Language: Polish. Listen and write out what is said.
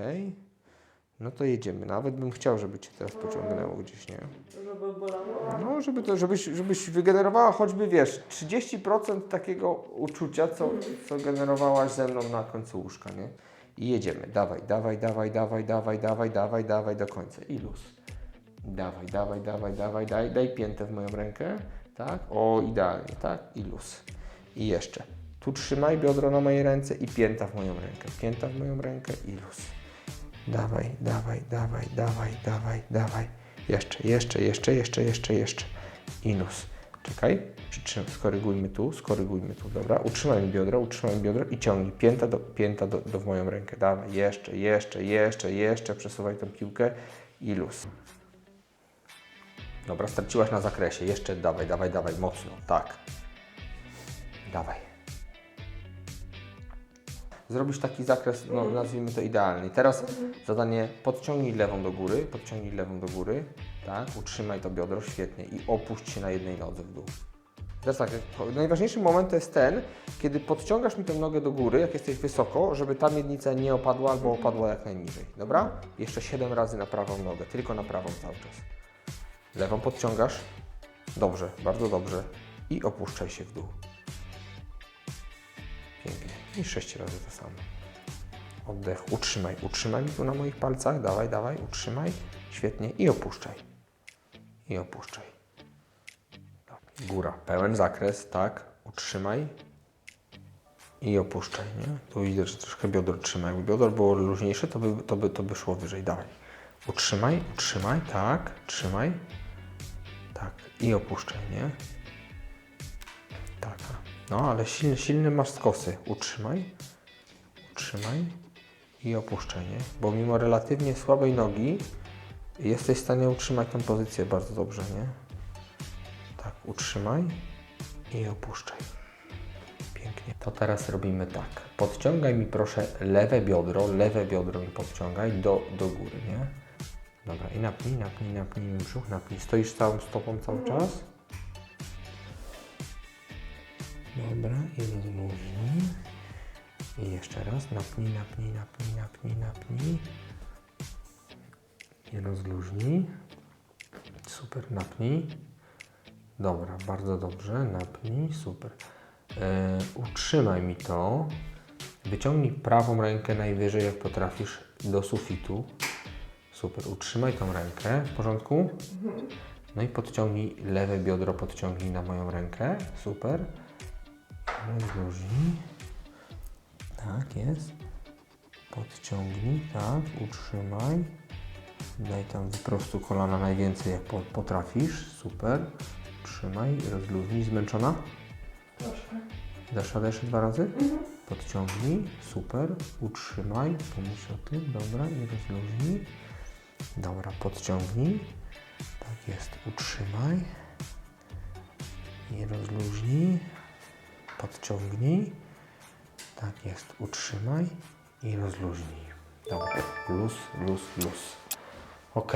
Okej. No to jedziemy. Nawet bym chciał, żeby cię teraz pociągnęło gdzieś, nie? Żeby bolało. No, żeby to, żebyś, żebyś wygenerowała choćby, wiesz, 30% takiego uczucia, co, co generowałaś ze mną na końcu łóżka, nie? I jedziemy. Dawaj, dawaj, dawaj, dawaj, dawaj, dawaj, dawaj, dawaj do końca. I luz. Dawaj, dawaj, dawaj, dawaj, daj, daj piętę w moją rękę. Tak? O, idealnie, tak? I luz. I jeszcze. Tu trzymaj biodro na mojej ręce i pięta w moją rękę. Pięta w moją rękę i luz. Dawaj, dawaj, dawaj, dawaj, dawaj, dawaj. Jeszcze, jeszcze, jeszcze, jeszcze, jeszcze, jeszcze. I luz. Czekaj, przytrzymaj, skorygujmy tu, skorygujmy tu, dobra. Utrzymaj mi biodro, utrzymaj mi biodro i ciągnij. Pięta do, pięta do, do w moją rękę. Dawaj, jeszcze, jeszcze, jeszcze, jeszcze. Przesuwaj tą piłkę i luz. Dobra, straciłaś na zakresie. Jeszcze dawaj, dawaj, dawaj, mocno. Tak. Dawaj. Zrobisz taki zakres, no nazwijmy to idealny. I teraz zadanie podciągnij lewą do góry, podciągnij lewą do góry, tak, utrzymaj to biodro, świetnie i opuść się na jednej nodze w dół. Teraz tak, najważniejszy moment to jest ten, kiedy podciągasz mi tę nogę do góry, jak jesteś wysoko, żeby ta miednica nie opadła albo opadła jak najniżej, dobra? Jeszcze 7 razy na prawą nogę, tylko na prawą cały czas. Lewą podciągasz, dobrze, bardzo dobrze i opuszczaj się w dół. Pięknie. I sześć razy to samo. Oddech, utrzymaj, utrzymaj mi tu na moich palcach, dawaj, dawaj, utrzymaj, świetnie i opuszczaj. I opuszczaj. Góra, pełen zakres, tak, utrzymaj i opuszczaj, nie? Tu widzę, że troszkę biodro trzymaj. Jakby biodro było luźniejsze, to by, to by, to by szło wyżej, dawaj. Utrzymaj, utrzymaj, tak, trzymaj, tak i opuszczaj, nie? No, ale silny, silny masz skosy. Utrzymaj, utrzymaj i opuszczaj, nie? Bo mimo relatywnie słabej nogi jesteś w stanie utrzymać tę pozycję bardzo dobrze, nie? Tak, utrzymaj i opuszczaj. Pięknie. To teraz robimy tak. Podciągaj mi proszę lewe biodro, lewe biodro mi podciągaj do, do góry, nie? Dobra, i napnij, napnij, napnij brzuch, napnij. Stoisz całą stopą cały czas? Dobra, i rozluźnij. I jeszcze raz, napnij, napnij, napnij, napnij, napnij. I rozluźnij. Super, napnij. Dobra, bardzo dobrze, napnij, super. E, utrzymaj mi to. Wyciągnij prawą rękę najwyżej, jak potrafisz, do sufitu. Super, utrzymaj tą rękę, w porządku? No i podciągnij lewe biodro, podciągnij na moją rękę. Super. Rozluźnij. Tak, jest. Podciągnij, tak, utrzymaj. Daj tam wyprostu kolana najwięcej jak po- potrafisz. Super. Trzymaj, rozluźnij. Zmęczona? Troszkę. Dasz radę jeszcze dwa razy? Podciągnij, super, utrzymaj, pomyśl o tym, dobra, i rozluźnij. Dobra, podciągnij, tak jest, utrzymaj i rozluźnij, podciągnij, tak jest, utrzymaj i rozluźnij. Dobra, luz, luz, luz. Ok.